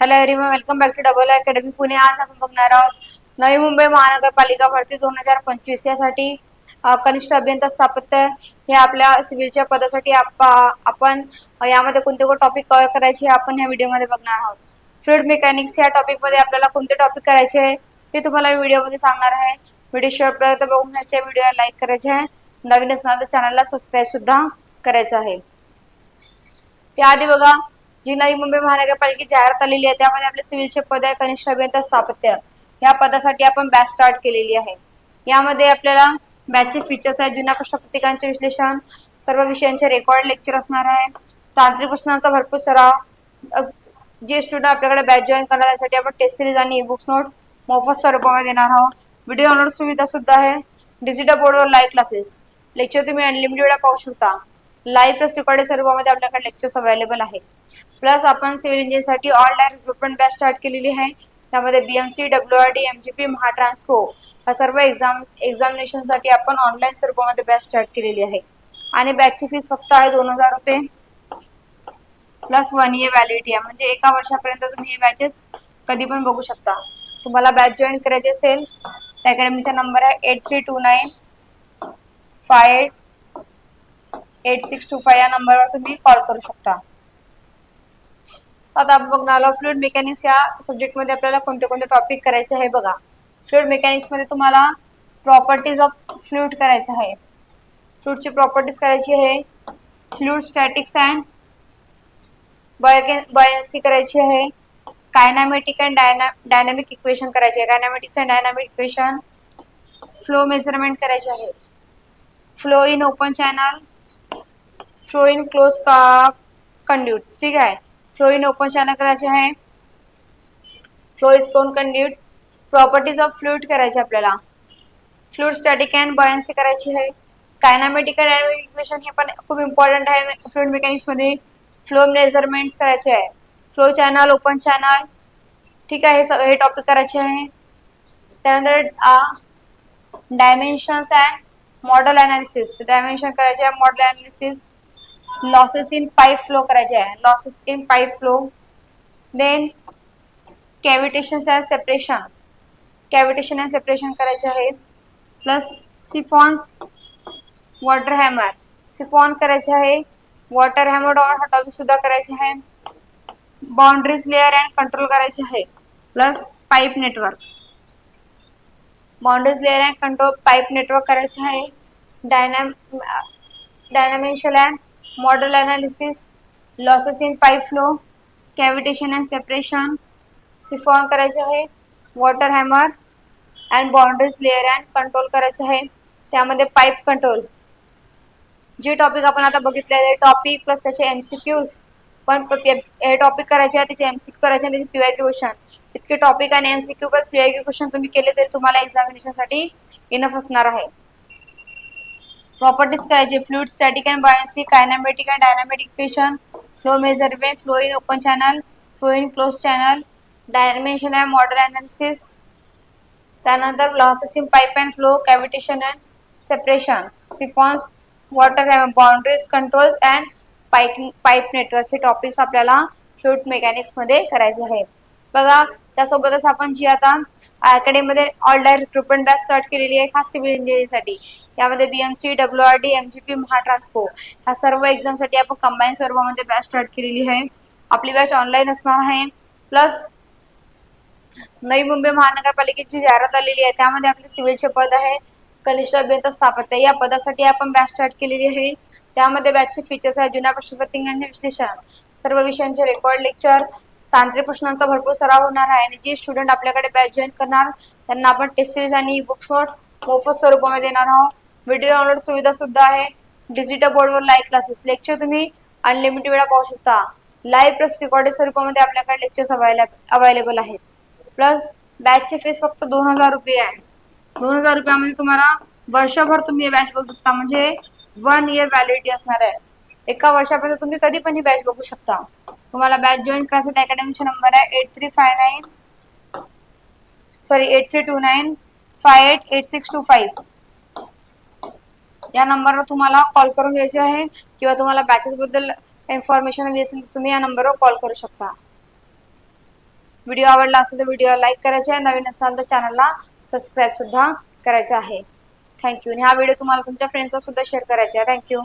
Hello everyone welcome back to double academy Pune आज आपण बघणार आहोत नवी मुंबई महानगरपालिका भरती दोन हजार पंचवीस यासाठी. कनिष्ठ अभियंता स्थापत्य हे आपल्या सिव्हिलच्या पदासाठी आपण यामध्ये कोणते कोणते टॉपिक कव्हर करायचे आपण या व्हिडिओमध्ये बघणार आहोत. फ्लूइड मेकॅनिक्स या टॉपिकमध्ये आपल्याला कोणते टॉपिक करायचे आहे ते तुम्हाला व्हिडिओमध्ये सांगणार आहे. व्हिडिओ शेवटपर्यंत बघून घ्यायचे व्हिडिओला लाईक करायचे आहे. नवीन असणार तर चॅनलला सबस्क्राईब सुद्धा करायचं आहे. त्याआधी बघा जी नवी मुंबई महानगरपालिकेची जाहिरात आलेली आहे त्यामध्ये आपले सिव्हिलचे पद आहे कनिष्ठ अभियंता स्थापत्य. या पदासाठी आपण बॅच स्टार्ट केलेली आहे. यामध्ये आपल्याला बॅचचे फीचर्स आहेत जुन्या प्रश्नपत्रिकांचे विश्लेषण सर्व विषयांचे रेकॉर्ड लेक्चर असणार आहे तांत्रिक प्रश्नांचा भरपूर सराव जे स्टुडंट आपल्याकडे बॅच जॉईन करणार त्यासाठी आपण टेस्ट सिरीज आणि ई बुक्स नोट मोफत स्वरूपामध्ये देणार आहोत. व्हिडिओ डाउनलोड सुविधा सुद्धा आहे. डिजिटल बोर्डवर लाईव्ह क्लासेस लेक्चर तुम्ही अनलिमिटेड वेळा पाहू शकता. लाईव्ह प्लस रेकॉर्डेड स्वरूपामध्ये आपल्याकडे लेक्चर्स अवेलेबल आहे प्लस आपण सिव्हिल इंजिनिअरसाठी ऑनलाईन रिक्रुटमेंट बॅच स्टार्ट केलेली आहे. त्यामध्ये BMC W R D MGP Mahatransco ह्या सर्व एक्झाम एक्झामिनेशनसाठी आपण ऑनलाईन स्वरूपामध्ये बॅच स्टार्ट केलेली आहे. आणि बॅचची फीस फक्त आहे दोन हजार रुपये. प्लस वन इयर व्हॅलिडिटी आहे. म्हणजे एका वर्षापर्यंत तुम्ही हे बॅचेस कधी पण बघू शकता. तुम्हाला बॅच जॉईन करायची असेल अकॅडमीचा नंबर आहे eight three two nine five eight eight six two five या नंबरवर तुम्ही कॉल करू शकता. आता आपण बघणार आलो फ्लुइड मेकॅनिक्स या सब्जेक्टमध्ये आपल्याला कोणते कोणते टॉपिक करायचे आहे बघा. फ्लुइड मेकॅनिक्समध्ये तुम्हाला प्रॉपर्टीज ऑफ फ्लुइड करायचं आहे. फ्लुइडची प्रॉपर्टीज करायची आहे. फ्लुइड स्टॅटिक्स अँड बॉयन्सी करायची आहे. Kinematic and dyna dynamic equation करायचे आहे. Kinematics and dynamic equation flow measurement करायचे आहे. Flow in open channel flow in close conduits ठीक आहे. फ्लो इन ओपन चॅनल करायचे आहे. Flow is cone conduits properties of fluid करायचे आपल्याला. फ्लुइड स्टॅटिक अँड बॉयन्सी करायची आहे. कायनामेटिकल अँड इक्वेशन हे पण खूप इम्पॉर्टंट आहे फ्लुइड मेकॅनिक्समध्ये फ्लो मेजरमेंट्स करायचे आहे. फ्लो चॅनल ओपन चॅनल ठीक आहे हे सगळे हे टॉपिक करायचे आहे. त्यानंतर dimensions and model analysis dimension करायचे आहे model analysis losses in pipe flow करायचे आहे. Losses in pipe flow then cavitation and separation cavitation and separation करायचे आहेत. Plus siphons water hammer siphon करायचे आहे. वॉटर हॅमर हा हटॉपिक सुद्धा करायचे आहे. बाउंड्रीज लेअर अँड कंट्रोल करायचे आहे. Plus pipe network boundaries layer and control pipe network करायचे आहे. डायनॅम dimensional and model analysis losses in pipe flow cavitation and separation siphon करायचे आहे water hammer and boundaries layer and control करायचे आहे. त्यामध्ये pipe control जे टॉपिक आपण आता बघितलेले टॉपिक प्लस त्याचे एम पण क्यूज पण हे टॉपिक करायचे आहे त्याचे एमसीक्यू करायचे आणि त्याचे पीवाय क्वेश्चन इतके टॉपिक आणि एमसीक्यू प्लस क्यू क्वेश्चन तुम्ही केले तरी तुम्हाला एक्झामिनेशनसाठी इनफ असणार आहे. प्रॉपर्टीज करायचे fluid static and buoyancy kinematic and dynamic pressure flow measurement flow in open channel flow in closed channel dimension and model analysis त्यानंतर losses in pipe and flow cavitation and separation siphons water boundaries controls and pipe pipe network हे topics आपल्याला fluid मेकॅनिक्समध्ये करायचे आहे. बघा त्यासोबतच आपण जी आता अकॅडमीमध्ये all day recruitment batch start केलेली आहे खास सिव्हिल इंजिनिअरिंगसाठी यामध्ये BMC W R D MGP Mahatransco ह्या सर्व एक्झामसाठी आपण कंबाईन स्वरूपामध्ये बॅच स्टार्ट केलेली आहे. आपली बॅच ऑनलाईन असणार आहे. प्लस नवी मुंबई महानगरपालिकेची जाहिरात आलेली आहे. त्यामध्ये आपले सिव्हिलचे पद आहे. कनिष्ठ अभियंता स्थापत्य. या पदासाठी आपण बॅच स्टार्ट केलेली आहे. त्यामध्ये बॅचचे फीचर्स आहेत. जुन्या प्रश्नपत्रिकांचे विश्लेषण सर्व विषयांचे रेकॉर्ड लेक्चर तांत्रिक प्रश्नांचा भरपूर सराव होणार आहे आणि जे स्टुडंट आपल्याकडे बॅच जॉईन करणार त्यांना आपण टेस्ट सिरीज आणि बुक्स मोफत स्वरूपामध्ये देणार आहोत. व्हिडिओ डाउनलोड सुविधा सुद्धा आहे. डिजिटल बोर्डवर लाईव्ह क्लासेस लेक्चर तुम्ही अनलिमिटेड वेळा पाहू शकता. लाईव्ह प्लस रेकॉर्डेड स्वरूपामध्ये आपल्याकडे लेक्चर्स अवेलेबल आहेत. प्लस बॅचची फीस फक्त दोन हजार रुपये आहे. दोन हजार रुपयामध्ये तुम्हाला वर्षभर तुम्ही बॅच बघू शकता. म्हणजे वन इयर व्हॅलिडिटी असणार आहे. एका वर्षापर्यंत तुम्ही कधी पण ही बॅच बघू शकता. तुम्हाला बॅच जॉईन करायसाठी अकॅडमीचा नंबर आहे eight three five nine sorry eight three two nine five eight eight six two five या नंबरवर तुम्हाला कॉल करून घ्यायचे आहे किंवा तुम्हाला बॅचेस बद्दल इन्फॉर्मेशन हवी असेल तर तुम्ही या नंबरवर कॉल करू शकता. व्हिडिओ आवडला असेल तर व्हिडिओ लाईक करायचे आहे नवीन असाल तर चॅनलला सबस्क्राईब सुद्धा करायचं आहे. थँक्यू आणि हा व्हिडिओ तुम्हाला तुमच्या फ्रेंड्सला सुद्धा शेअर करायचा आहे. थँक्यू